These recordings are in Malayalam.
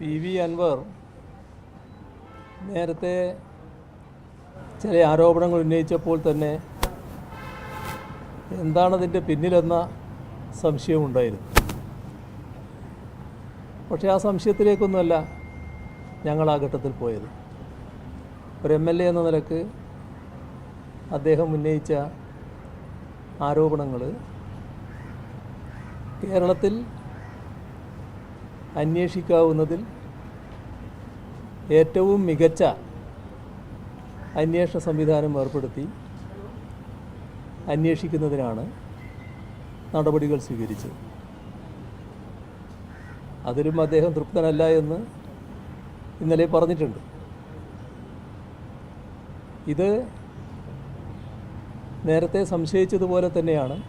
പി വി അൻവർ നേരത്തെ ചില ആരോപണങ്ങൾ ഉന്നയിച്ചപ്പോൾ തന്നെ എന്താണതിന്റെ പിന്നിലെന്ന സംശയമുണ്ടായിരുന്നു പക്ഷേ ആ സംശയത്തിലേക്കൊന്നുമല്ല ഞങ്ങൾ ആ ഘട്ടത്തിൽ പോയത്. ഒരു എം എൽ എ എന്ന നിലയ്ക്ക് അദ്ദേഹം ഉന്നയിച്ച ആരോപണങ്ങൾ കേരളത്തിൽ അന്വേഷിക്കാവുന്നതിൽ ഏറ്റവും മികച്ച അന്വേഷണ സംവിധാനം ഏർപ്പെടുത്തി അന്വേഷിക്കുന്നതിനാണ് നടപടികൾ സ്വീകരിച്ചത്. അതിലും അദ്ദേഹം തൃപ്തനല്ല എന്ന് ഇന്നലെ പറഞ്ഞിട്ടുണ്ട്. ഇത് നേരത്തെ സംശയിച്ചതുപോലെ തന്നെയാണ്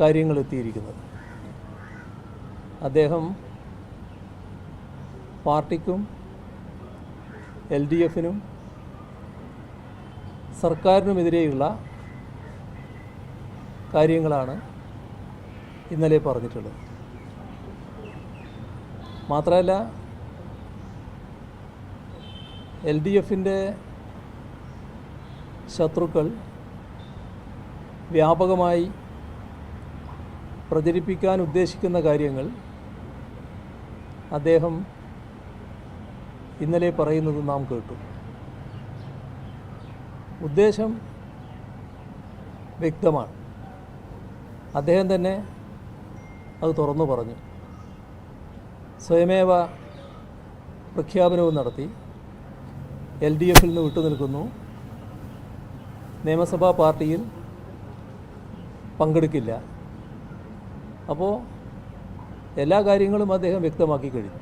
കാര്യങ്ങൾ എത്തിയിരിക്കുന്നത്. അദ്ദേഹം പാർട്ടിക്കും എൽ ഡി എഫിനും സർക്കാരിനുമെതിരെയുള്ള കാര്യങ്ങളാണ് ഇന്നലെ പറഞ്ഞിട്ടുള്ളത്. മാത്രമല്ല എൽ ഡി എഫിന്റെ ശത്രുക്കൾ വ്യാപകമായി പ്രചരിപ്പിക്കാൻ ഉദ്ദേശിക്കുന്ന കാര്യങ്ങൾ അദ്ദേഹം ഇന്നലെ പറയുന്നത് നാം കേട്ടു. ഉദ്ദേശം വ്യക്തമാണ്. അദ്ദേഹം തന്നെ അത് തുറന്നു പറഞ്ഞു. സ്വയമേവ പ്രഖ്യാപനവും നടത്തി. എൽ ഡി എഫിൽ നിന്ന് വിട്ടുനിൽക്കുന്നു നിയമസഭാ പാർട്ടിയിൽ പങ്കെടുക്കില്ല. അപ്പോൾ എല്ലാ കാര്യങ്ങളും അദ്ദേഹം വ്യക്തമാക്കി കഴിഞ്ഞു.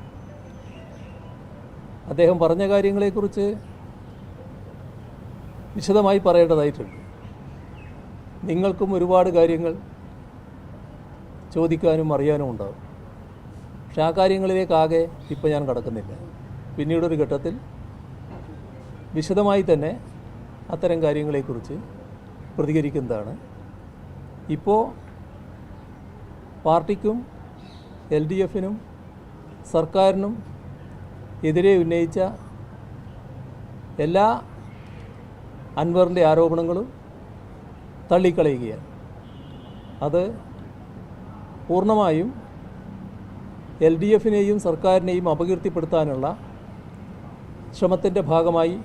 അദ്ദേഹം പറഞ്ഞ കാര്യങ്ങളെക്കുറിച്ച് വിശദമായി പറയേണ്ടതായിട്ടുണ്ട്. നിങ്ങൾക്കും ഒരുപാട് കാര്യങ്ങൾ ചോദിക്കാനും അറിയാനും ഉണ്ടാകും പക്ഷെ ആ കാര്യങ്ങളിലേക്കാകെ ഇപ്പോൾ ഞാൻ കടക്കുന്നില്ല. പിന്നീടൊരു ഘട്ടത്തിൽ വിശദമായി തന്നെ അത്തരം കാര്യങ്ങളെക്കുറിച്ച് പ്രതികരിക്കുന്നതാണ്. ഇപ്പോൾ പാർട്ടിക്കും എൽ ഡി എഫിനും സർക്കാരിനും എതിരെ ഉന്നയിച്ച എല്ലാ അൻവറിന്റെ ആരോപണങ്ങളും തള്ളിക്കളയുകയാണ്. അത് പൂർണമായും എൽ ഡി എഫിനെയും സർക്കാരിനെയും അപകീർത്തിപ്പെടുത്താനുള്ള ശ്രമത്തിന്റെ ഭാഗമായി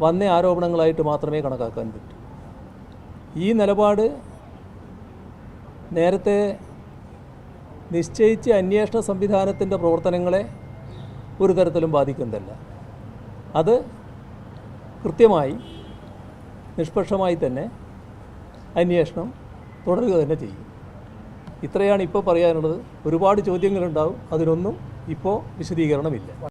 വന്ന ആരോപണങ്ങളായിട്ട് മാത്രമേ കണക്കാക്കാൻ പറ്റൂ. ഈ നിലപാട് നേരത്തെ നിശ്ചയിച്ച അന്വേഷണ സംവിധാനത്തിന്റെ പ്രവർത്തനങ്ങളെ ഒരു തരത്തിലും ബാധിക്കുന്നതല്ല. അത് കൃത്യമായി നിഷ്പക്ഷമായി തന്നെ അന്വേഷണം തുടരുക തന്നെ ചെയ്യും. ഇത്രയാണ് ഇപ്പോൾ പറയാനുള്ളത്. ഒരുപാട് ചോദ്യങ്ങളുണ്ടാവും. അതിനൊന്നും ഇപ്പോൾ വിശദീകരണമില്ല.